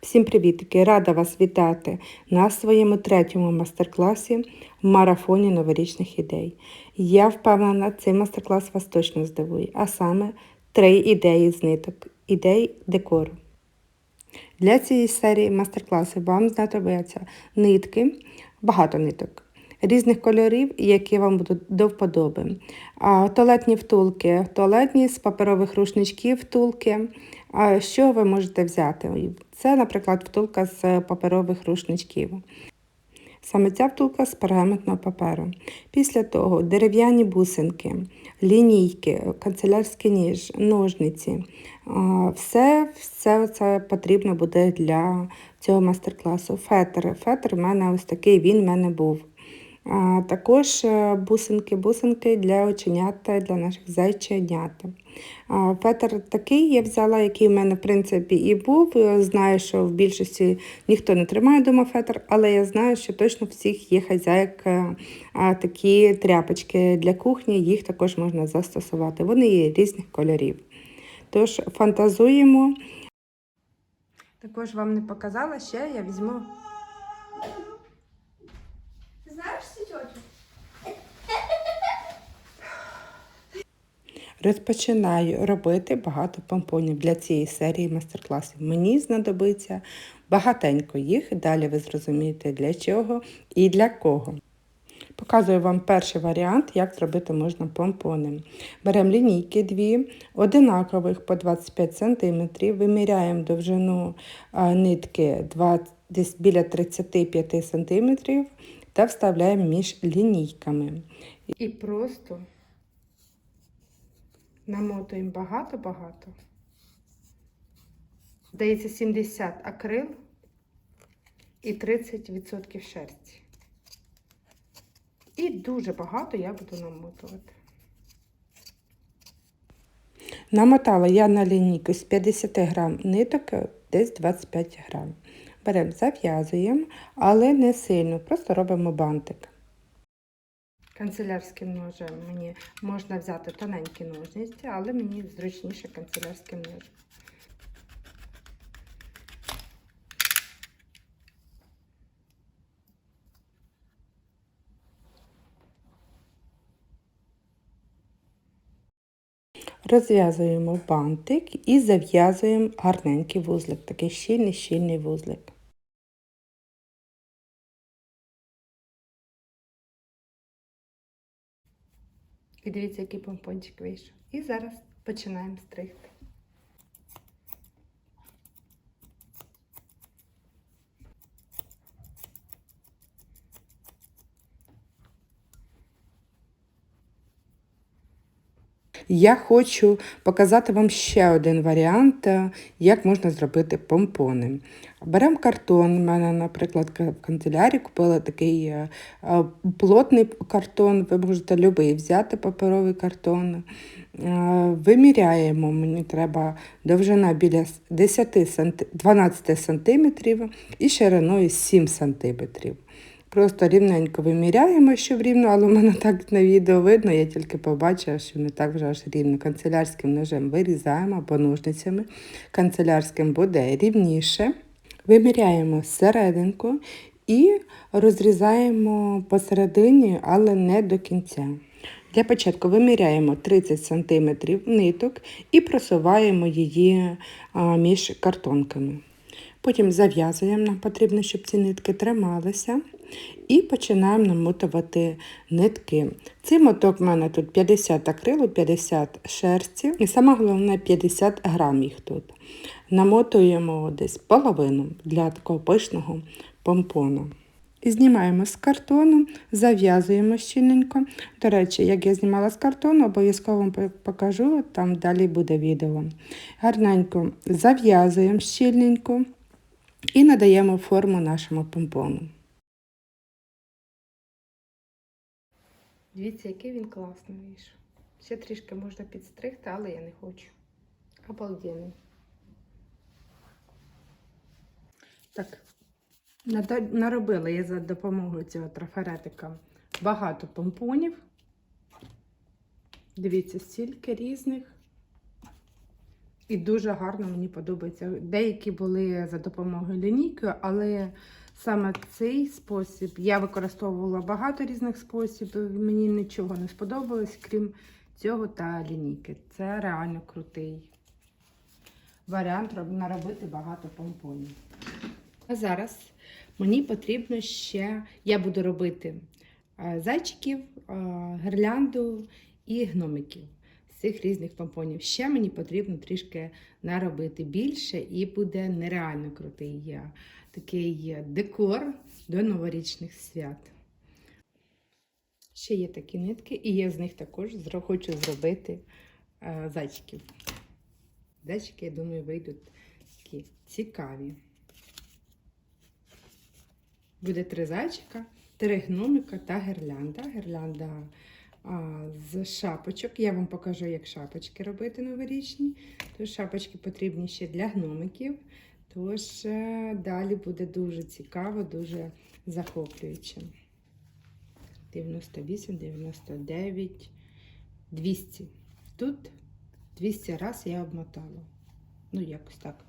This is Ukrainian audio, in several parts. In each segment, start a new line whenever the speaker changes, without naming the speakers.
Всім привітки! Рада вас вітати на своєму третьому майстер-класі в марафоні новорічних ідей. Я впевнена, цей майстер-клас вас точно здивує, а саме три ідеї з ниток, ідей декору. Для цієї серії майстер-класів вам знадобляться нитки, багато ниток. Різних кольорів, які вам будуть до вподоби. Туалетні втулки, туалетні з паперових рушничків втулки. Що ви можете взяти? Це, наприклад, втулка з паперових рушничків. Саме ця втулка з пергаментного паперу. Після того дерев'яні бусинки, лінійки, канцелярський ніж, ножниці. Все, все це потрібно буде для цього майстер-класу. Фетр. Фетр в мене ось такий, він в мене був. Також е, бусинки, бусинки для оченята, для наших зайченят. А, Фетр такий я взяла, який в мене в принципі і був. Е, Знаю, що в більшості ніхто не тримає вдома фетр, але я знаю, що точно всіх є хазяїк е, такі тряпочки для кухні, їх також можна застосувати. Вони є різних кольорів. Тож фантазуємо. Також вам не показала, ще я візьму Розпочинаю робити багато помпонів для цієї серії майстер-класів. Мені знадобиться багатенько їх, далі ви зрозумієте для чого і для кого. Показую вам перший варіант, як зробити можна помпони. Беремо лінійки дві, одинакових по 25 см, виміряємо довжину нитки 20, десь біля 35 см та вставляємо між лінійками. І просто намотуємо багато-багато. Здається, 70 акрил і 30% шерсті. І дуже багато я буду намотувати. Намотала я на лінійку з 50 грам ниток десь 25 грам. Беремо, зав'язуємо, але не сильно, просто робимо бантик. Канцелярським ножем мені можна взяти тоненькі ножниці, але мені зручніше канцелярським ножем. Розв'язуємо бантик і зав'язуємо гарненький вузлик, такий щільний щільний вузлик. І дивіться, який помпончик вийшов. І зараз починаємо стригти. Я хочу показати вам ще один варіант, е, як можна зробити помпони. Беремо картон. У мене, наприклад, в канцелярі купила такий е, е, плотний картон, ви можете любий взяти паперовий картон. Виміряємо, мені треба довжина біля 10 санти... 12 см і шириною 7 см. Просто рівненько виміряємо, щоб рівно, але в мене так на відео видно, я тільки побачила, що не так вже аж рівно. Канцелярським ножем вирізаємо або ножницями. Канцелярським буде рівніше. Виміряємо серединку і розрізаємо посередині, але не до кінця. Для початку виміряємо 30 см ниток і просуваємо її між картонками. Потім зав'язуємо, нам потрібно, щоб ці нитки трималися. І починаємо намотувати нитки. Цей моток в мене тут 50 акрилу, 50 шерсті. І саме головне 50 грам їх тут. Намотуємо десь половину для такого пишного помпону. Знімаємо з картону, зав'язуємо щільненько. До речі, як я знімала з картону, обов'язково покажу, там далі буде відео. Гарненько зав'язуємо щільненько і надаємо форму нашому помпону. Дивіться, який він класний вийшов. Ще трішки можна підстригти, але я не хочу. Обалденний. Так, наробила я за допомогою цього трафаретика багато помпонів. Дивіться, стільки різних. І дуже гарно мені подобається. Деякі були за допомогою лінійки, але саме цей спосіб я використовувала багато різних способів. Мені нічого не сподобалось, крім цього та лінійки. Це реально крутий варіант наробити багато помпонів. А зараз мені потрібно ще, я буду робити е, зайчиків, е, гірлянду і гномиків з цих різних помпонів. Ще мені потрібно трішки наробити більше, і буде нереально крутий е, такий декор до новорічних свят. Ще є такі нитки, і я з них також хочу зробити е, зайчиків. Зайчики, я думаю, вийдуть такі цікаві. Буде три зайчика, три гномика та гірлянда. Гірлянда а, з шапочок. Я вам покажу, як шапочки робити новорічні. Тож шапочки потрібні ще для гномиків. Тож е, далі буде дуже цікаво, дуже захоплююче. 98, 99, 200. Тут 200 раз я обмотала. Ну, якось так.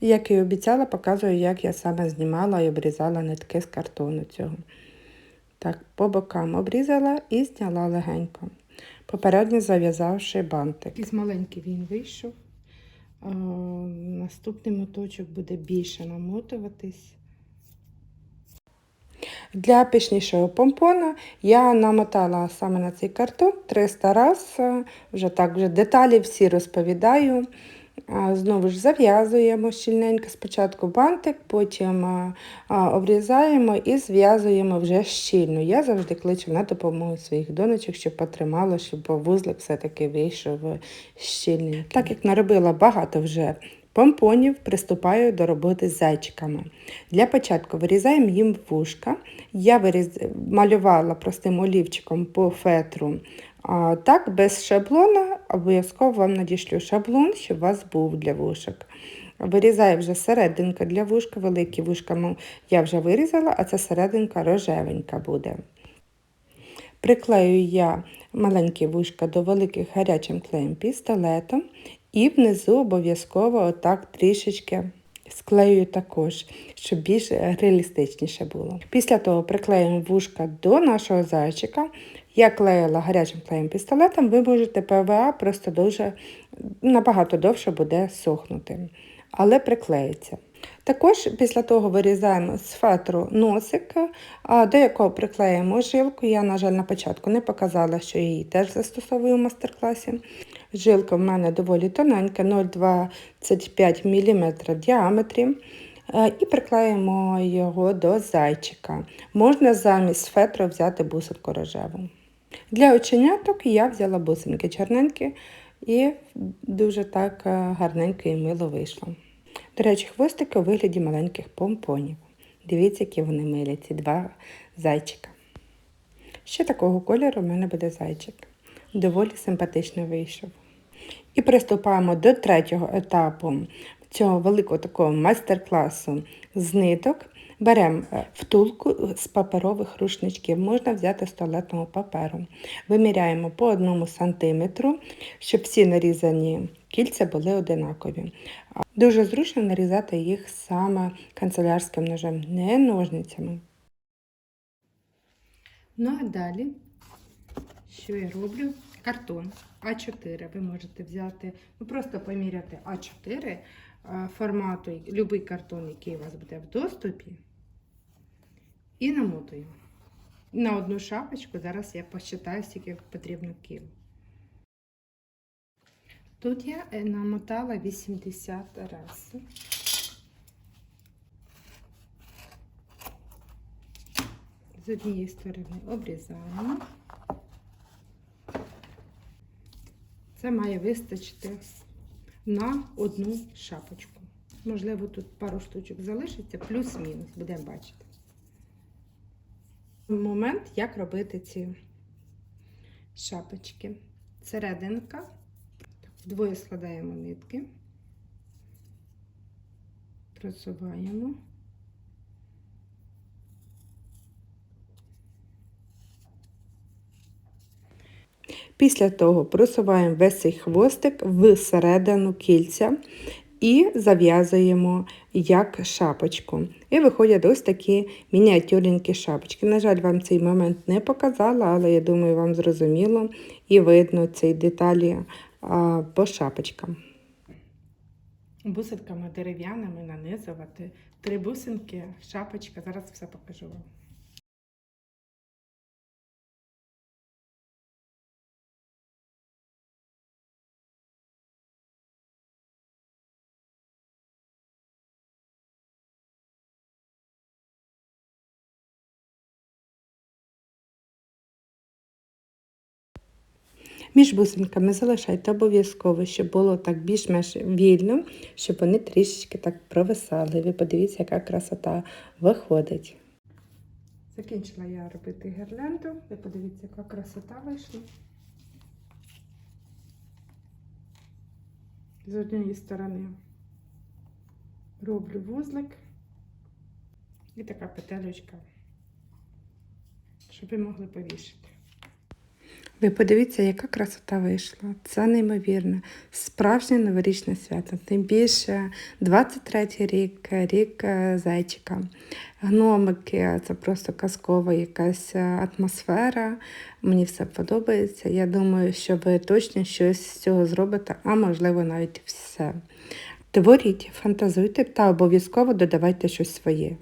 Як і обіцяла, показую, як я саме знімала і обрізала нитки з картону цього. Так, по бокам обрізала і зняла легенько, попередньо зав'язавши бантик. Якийсь маленький він вийшов. А, наступний моточок буде більше намотуватись. Для пишнішого помпона я намотала саме на цей картон 300 раз. е, Вже так, вже деталі всі розповідаю. Знову ж зав'язуємо щільненько спочатку бантик, потім обрізаємо і зв'язуємо вже щільно. Я завжди кличу на допомогу своїх донечок, щоб потримало, щоб вузлик все-таки вийшов щільненький. Так як наробила багато вже помпонів, приступаю до роботи з зайчиками. Для початку вирізаємо їм вушка. Я виріз... малювала простим олівчиком по фетру а, так, без шаблона, обов'язково вам надішлю шаблон, щоб у вас був для вушок. Вирізаю вже серединка для вушка, великі вушка я вже вирізала, а це серединка рожевенька буде. Приклею я маленькі вушка до великих гарячим клеєм пістолетом і внизу обов'язково отак трішечки склею також, щоб більш реалістичніше було. Після того приклеюємо вушка до нашого зайчика. Я клеїла гарячим клеєм пістолетом, ви можете ПВА просто дуже набагато довше буде сохнути, але приклеїться. Також після того вирізаємо з фетру носик, до якого приклеїмо жилку. Я, на жаль, на початку не показала, що її теж застосовую в мастер-класі. Жилка в мене доволі тоненька, 0,25 мм в діаметрі. Е, І приклеїмо його до зайчика. Можна замість фетру взяти бусинку рожеву. Для оченяток я взяла бусинки чорненькі і дуже так е, гарненько і мило вийшло. До речі, хвостики у вигляді маленьких помпонів. Дивіться, які вони милі, ці два зайчика. Ще такого кольору в мене буде зайчик. Доволі симпатично вийшов. І приступаємо до третього етапу цього великого такого майстер-класу з ниток. Беремо е, втулку з паперових рушничків, можна взяти з туалетного паперу. Виміряємо по одному сантиметру, щоб всі нарізані кільця були одинакові. Дуже зручно нарізати їх саме канцелярським ножем, не ножницями. Ну а далі, що я роблю? Картон А4. Ви можете взяти, ну просто поміряти А4 е, формату, будь-який картон, який у вас буде в доступі, і намотуємо. На одну шапочку, зараз я посчитаю, скільки потрібно кіл. Тут я е, намотала 80 раз. З однієї сторони обрізаємо. Це має вистачити на одну шапочку. Можливо, тут пару штучок залишиться, плюс-мінус, будемо бачити. Момент, як робити ці шапочки. Серединка. Вдвоє складаємо нитки, просуваємо. Після того просуваємо весь цей хвостик всередину кільця і зав'язуємо як шапочку. І виходять ось такі мініатюрненькі шапочки. На жаль, вам цей момент не показала, але я думаю, вам зрозуміло і видно ці деталі по шапочкам. Бусинками дерев'яними нанизувати. Три бусинки, шапочка. Зараз все покажу вам. Між бусинками залишайте обов'язково, щоб було так більш-менш вільно, щоб вони трішечки так провисали. Ви подивіться, яка красота виходить. Закінчила я робити гірлянду. Ви подивіться, яка красота вийшла. З однієї сторони роблю вузлик і така петелечка, щоб ви могли повішати. Ви подивіться, яка красота вийшла. Це неймовірно. Справжнє новорічне свято. Тим більше 23-й рік, рік е, зайчика. Гномики це просто казкова якась е, атмосфера. Мені все подобається. Я думаю, що ви точно щось з цього зробите, а можливо навіть все. Творіть, фантазуйте та обов'язково додавайте щось своє.